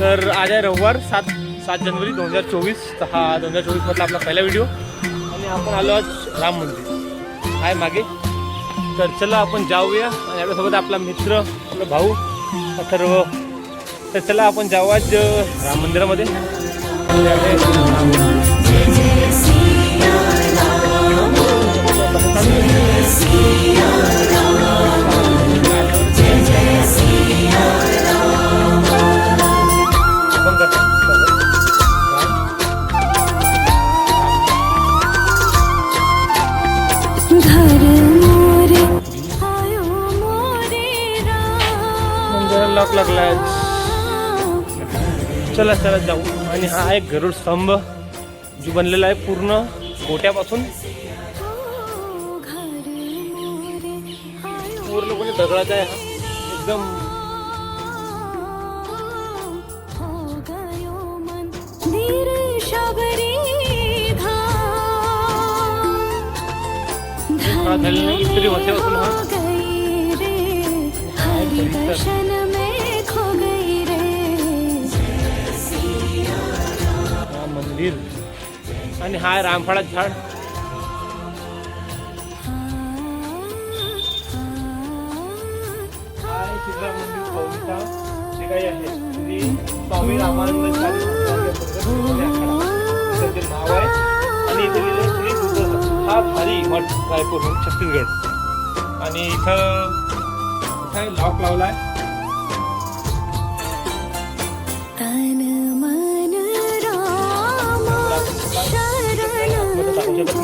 तर आज आहे रविवार सात सात जानेवारी दोन हजार चोवीस. हा दोन हजार चोवीसमधला आपला पहिला व्हिडिओ आणि आपण आलो आज राम मंदिर. आहे मागे. तर चला आपण जाऊया. आणि आपल्यासोबत आपला मित्र आपला भाऊ अथर्व. तर चला आपण जाऊ आज राम मंदिरामध्ये. लागलाय चला चला जाऊ आणि हा एक गरुड स्तंभ जो बनलेला आहे पूर्ण गोट्यापासून घर पूर्ण कोणी दगडाचा आहे हा. एकदम हा झालेला नाही, कितीतरी वर्षापासून हा. मंदिर आणि हा रामफळा झाड. स्वामी रामानंद नाव आहे. आणि इथे श्री हा भारी मठ रायपूर छत्तीसगड. आणि इथं इथं लॉक लावला आहे.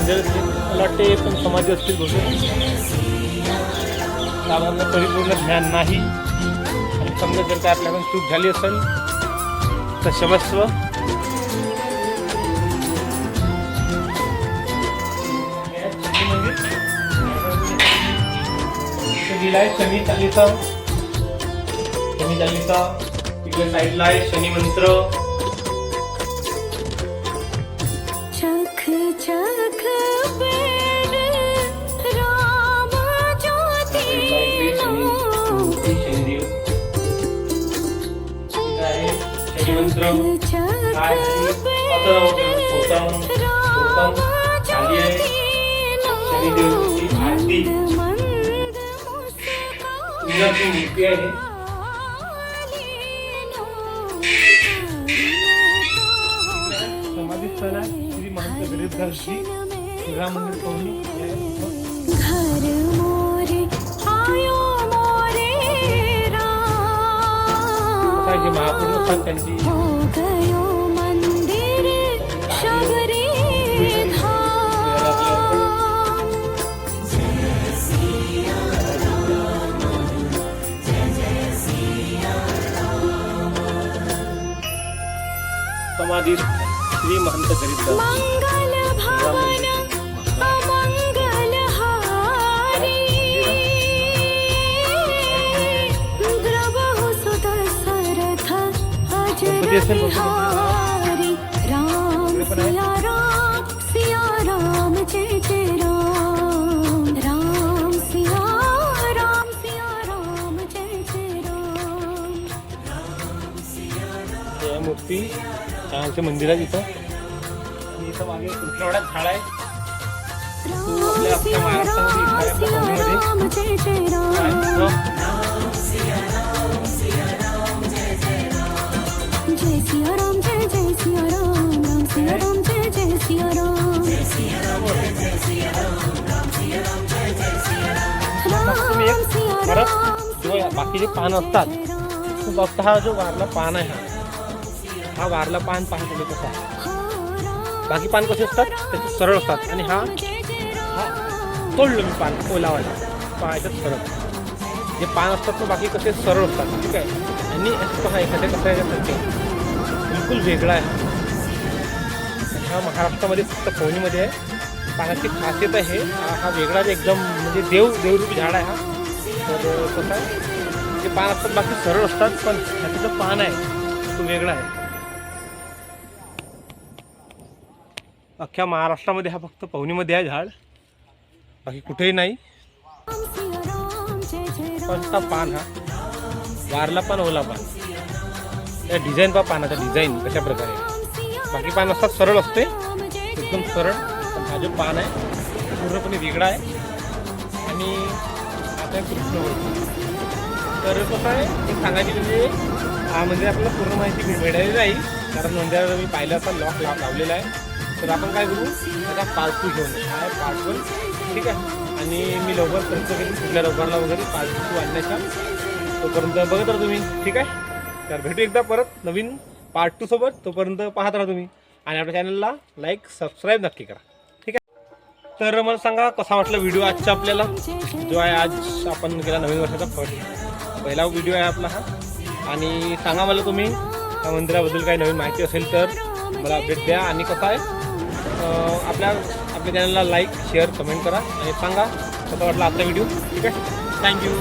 मंदिर असतील मला वाटते पण समाधी असतील बहुतेक आम्हाला परिपूर्ण ज्ञान नाही. आणि समजा जर काय आपल्याकडून चूक झाली असेल तर क्षमस्व लिहिला आहे शनी चालीसा. शनी चालीसा. तिकडे साईडला आहे शनी मंत्र. शनिमंत्र चख काय स्वतः राम खाली आहे शनिदेवची आरती मूर्ती आहे स्थळ श्री महंत मंदिर असतात त्यांची हो समाधी श्री महंत गरीबदास. आहे. मूर्ती छानसे मंदिर आहे तिथं आणि इथं. मागे कृष्णवाड्यात झाड आहे. आपल्या महाराष्ट्रामध्ये राम सिया राम जय जय सिया राम तुम्ही राम एक सिया परत राम जेव्हा बाकीचे पान असतात तो फक्त हा जो वारला पान आहे हा. हा वारला पान पान तुम्ही कसा आहे. बाकी पान कसे असतात? त्याचे सरळ असतात. आणि हा हा तोडलं मी पान ओलावायला पायाच्यात सरळ. जे पान असतात ना बाकी कसे सरळ असतात ठीक आहे? आणि पहा एखाद्या कसं याच्यासारखे बिलकुल वेगळा आहे. हा महाराष्ट्रामध्ये फक्त पवनीमध्ये आहे. पाण्याची खासियत आहे. हा हा वेगळाच एकदम म्हणजे देव देवरूपी झाड आहे हा. तर कसं आहे ते पान असतात बाकी सरळ असतात पण ह्याचं जो पान आहे तो वेगळा आहे. अख्ख्या महाराष्ट्रामध्ये हा फक्त पवनीमध्ये आहे झाड. बाकी कुठेही नाही. पण पान हा. वारला पण ओला पान. त्या डिझाईन पा पानाचा डिझाईन कशा प्रकारे आहे. बाकी पान असतात सरळ असते. एकदम सरळ. हा जो पान आहे. पूर्णपणे वेगळा आहे. आणि आता आहे तर कसं आहे ते सांगायची म्हणजे हा म्हणजे आपल्याला पूर्ण माहिती मिळ- मिळालेली नाही. कारण म्हणजे मी पाहिलं असा लॉक लावलेला आहे. तर आपण काय करू त्याचा पार्ट टू घेऊन हा आहे पार्ट वन ठीक आहे. आणि मी लवकर खर्च करेन. कुठल्या लवकरला वगैरे पार्ट टू आणण्याचा तोपर्यंत बघत राहा तुम्ही. ठीक आहे? तर भेटू एकदा परत. नवीन पार्ट टू सोबत तोपर्यंत पाहत राहा तुम्ही. आणि आपल्या चॅनलला लाईक सबस्क्राईब नक्की करा. ठीक आहे? तर मला सांगा कसा वाटला व्हिडिओ आजचा आपल्याला? जो आहे आज आपण गेला नवीन वर्षाचा फर्स्ट पहिला व्हिडिओ आहे आपला हा. आणि सांगा मला तुम्ही त्या मंदिराबद्दल काही नवीन माहिती असेल तर मला अपडेट द्या. आणि कसं आहे आपल्या आपल्या चॅनलला लाईक शेअर कमेंट करा. आणि सांगा कसा वाटला आजचा व्हिडिओ ठीक आहे? थँक्यू